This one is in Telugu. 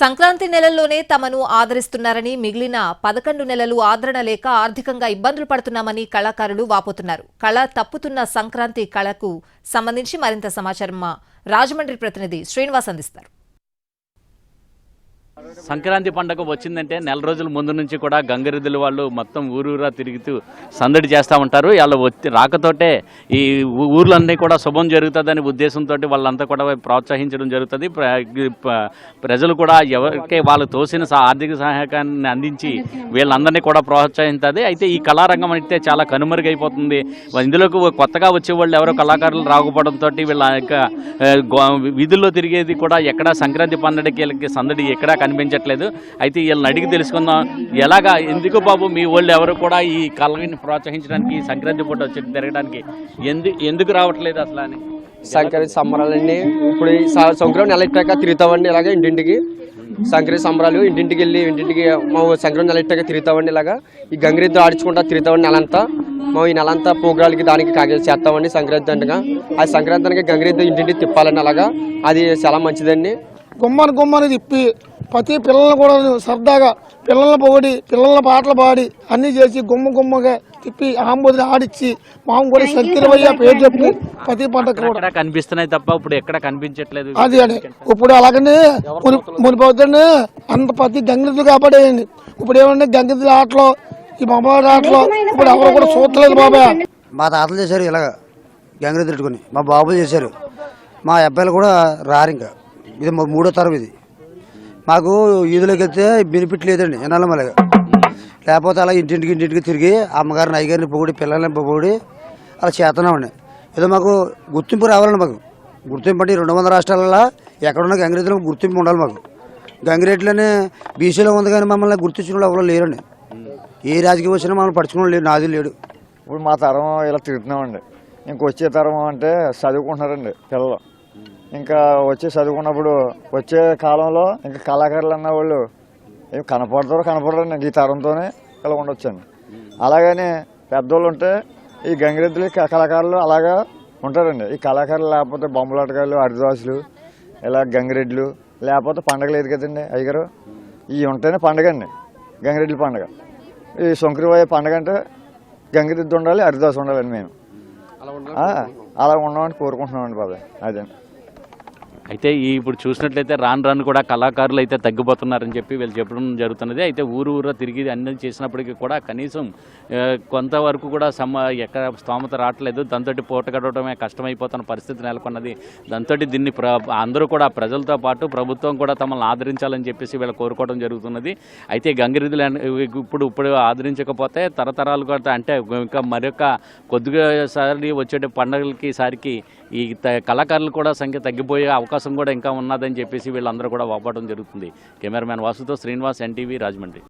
సంక్రాంతి నెలల్లోనే తమను ఆదరిస్తున్నారని మిగిలిన పదకొండు నెలలు ఆదరణ లేక ఆర్థికంగా ఇబ్బందులు పడుతున్నామని కళాకారులు వాపోతున్నారు. కళ తప్పుతున్న సంక్రాంతి కళకు సంబంధించి మరింత సమాచారం మా రాజమండ్రి ప్రతినిధి శ్రీనివాస్ అందిస్తారు. సంక్రాంతి పండగ వచ్చిందంటే నెల రోజుల ముందు నుంచి కూడా గంగరెద్దుల వాళ్ళు మొత్తం ఊరూరా తిరుగుతూ సందడి చేస్తూ ఉంటారు. వాళ్ళ వచ్చి రాకతోటే ఈ ఊర్లన్నీ కూడా శుభం జరుగుతుందనే ఉద్దేశంతో వాళ్ళంతా కూడా ప్రోత్సహించడం జరుగుతుంది. ప్ర- ప్రజలు కూడా ఎవరికే వాళ్ళు తోసిన ఆర్థిక సహాయకాన్ని అందించి వీళ్ళందరినీ కూడా ప్రోత్సహిస్తుంది అయితే ఈ కళారంగం అయితే చాలా కనుమరుగైపోతుంది. ఇందులోకి కొత్తగా వచ్చే వాళ్ళు ఎవరో కళాకారులు రాకపోవడంతో వీళ్ళ యొక్క గో- వీధుల్లో తిరిగేది కూడా ఎక్కడ సంక్రాంతి పండుగకి సందడి ఎక్కడా కనిపించట్లేదు. అయితే వీళ్ళని అడిగి తెలుసుకుందాం. ఎలాగా ఎందుకు బాబు మీ వాళ్ళు ఎవరు కూడా ఈ కళని ప్రోత్సహించడానికి ఈ సంక్రాంతి పూట వచ్చి తిరగడానికి ఎందు ఎందుకు రావట్లేదు అసలు అని? సంక్రాంతి సంబరాలండి. ఇప్పుడు ఈ సంక్రాంతి నెల ఇట్టాక తిరుగుతామండి ఇలాగ ఇంటింటికి. సంక్రాంతి సంబరాలు ఇంటింటికి వెళ్ళి ఇంటింటికి మా ఊ- సంక్రాంతి నెల ఇట్టాక తిరుగుతామండి ఇలాగా. ఈ గంగిరెద్దు ఆడించుకుంటా తిరుగుతామండి నెలంతా. మా ఈ నెలంతా ప్రోగ్రాలకి దానికి కాగే చేస్తామండి సంక్రాంతి అంటగా. ఆ సంక్రాంతికి గంగిరెద్దు ఇంటింటికి తిప్పాలండి అలాగా. అది చాలా మంచిదండి. గుమ్మని గుమ్మని తిప్పి ప్రతి పిల్లల్ని కూడా సరదాగా పిల్లల్ని పొగిడి పిల్లల పాటలు పాడి అన్నీ చేసి గుమ్మ గుమ్మగా తిప్పి ఆంబోదిని ఆడిచ్చి మామ కూడా ఆ పేరు చెప్పి ప్రతి పంటకు కూడా. కనిపిస్తున్నాయి తప్ప ఇప్పుడు ఎక్కడ కనిపించట్లేదు. అది అని ఇప్పుడు అలాగనే ముని మునిపోతుండే అంత ప్రతి గంగిరెద్దులు కాపాడేయండి. ఇప్పుడు ఏమంటే గంగిరెద్దుల ఆటలో ఈ మమ్మవారి ఆటలో ఇప్పుడు ఎవరు కూడా చూడలేదు బాబాయ్. మా తాతలు చేశారు ఇలాగ గంగరెద్దు పెట్టుకుని మా బాబులు చేశారు. మా అబ్బాయిలు కూడా రారు ఇంకా. ఇది మా మూడో తరం ఇది మాకు ఈదులోకి వెళ్తే బెనిఫిట్ లేదండి ఎన్నాళ్ళ లేకపోతే అలా ఇంటింటికి ఇంటింటికి తిరిగి అమ్మగారిని అయ్యగారిని పొగిడి పిల్లల్ని పొగిడి అలా చేస్తున్నామండి. ఏదో మాకు గుర్తింపు రావాలండి మాకు. గుర్తింపు అంటే రెండు వందల రాష్ట్రాలలో ఎక్కడున్న గంగిరెద్దులకు గుర్తింపు ఉండాలి మాకు. గంగిరెడ్లనే బీసీలో ఉంది కానీ మమ్మల్ని గుర్తించిన వాళ్ళు ఎవరో లేరండి. ఏ రాజకీయ వచ్చినా మమ్మల్ని పడుచుకుని లేడు నాది లేడు. ఇప్పుడు మా తరం ఇలా తిరుగుతున్నామండి ఇంకొచ్చే తరం అంటే చదువుకుంటున్నారండి పిల్లలు. ఇంకా వచ్చి చదువుకున్నప్పుడు వచ్చే కాలంలో ఇంకా కళాకారులు అన్న వాళ్ళు ఏం కనపడతారో కనపడరండి ఇంక ఈ తరంతోనే ఇలా ఉండొచ్చండి. అలాగని పెద్దోళ్ళు ఉంటే ఈ గంగిరెద్దులు కళాకారులు అలాగా ఉంటారండి. ఈ కళాకారులు లేకపోతే బొమ్మలాటకాయలు హరిదాసులు ఇలా గంగిరెడ్లు లేకపోతే పండగ లేదు కదండి అయ్యగారు? ఇవి ఉంటేనే పండగ అండి గంగిరెడ్డి పండగ. ఈ శంకరవాయ పండగ అంటే గంగిరెద్దు ఉండాలి హరిదాసు ఉండాలండి మేము. అలా ఉండమని కోరుకుంటున్నామండి బాబాయ్. అదే. అయితే ఈ ఇప్పుడు చూసినట్లయితే రాను రాను కూడా కళాకారులు అయితే తగ్గిపోతున్నారని చెప్పి వీళ్ళు చెప్పడం జరుగుతున్నది. అయితే ఊరు ఊరా తిరిగి అన్ని చేసినప్పటికీ కూడా కనీసం కొంతవరకు కూడా సమ ఎక్కడ స్తోమత రావట్లేదు. దాంతో పూట గడవడమే కష్టమైపోతున్న పరిస్థితి నెలకొన్నది. దాంతో దీన్ని ప్ర అందరూ కూడా ప్రజలతో పాటు ప్రభుత్వం కూడా తమల్ని ఆదరించాలని చెప్పేసి వీళ్ళు కోరుకోవడం జరుగుతున్నది. అయితే గంగిరెద్దులు ఇప్పుడు ఇప్పుడు ఆదరించకపోతే తరతరాలు కూడా అంటే ఇంకా మరొక కొద్దిగా సారి వచ్చే పండుగలకి సారికి ఈ త- కళాకారులు కూడా సంఖ్య తగ్గిపోయే అవకాశం కూడా ఇంకా ఉన్నదని చెప్పేసి వీళ్ళందరూ కూడా వాపడం జరుగుతుంది. కెమెరామ్యాన్ వాసుతో శ్రీనివాస్ ఎన్టీవీ రాజమండ్రి.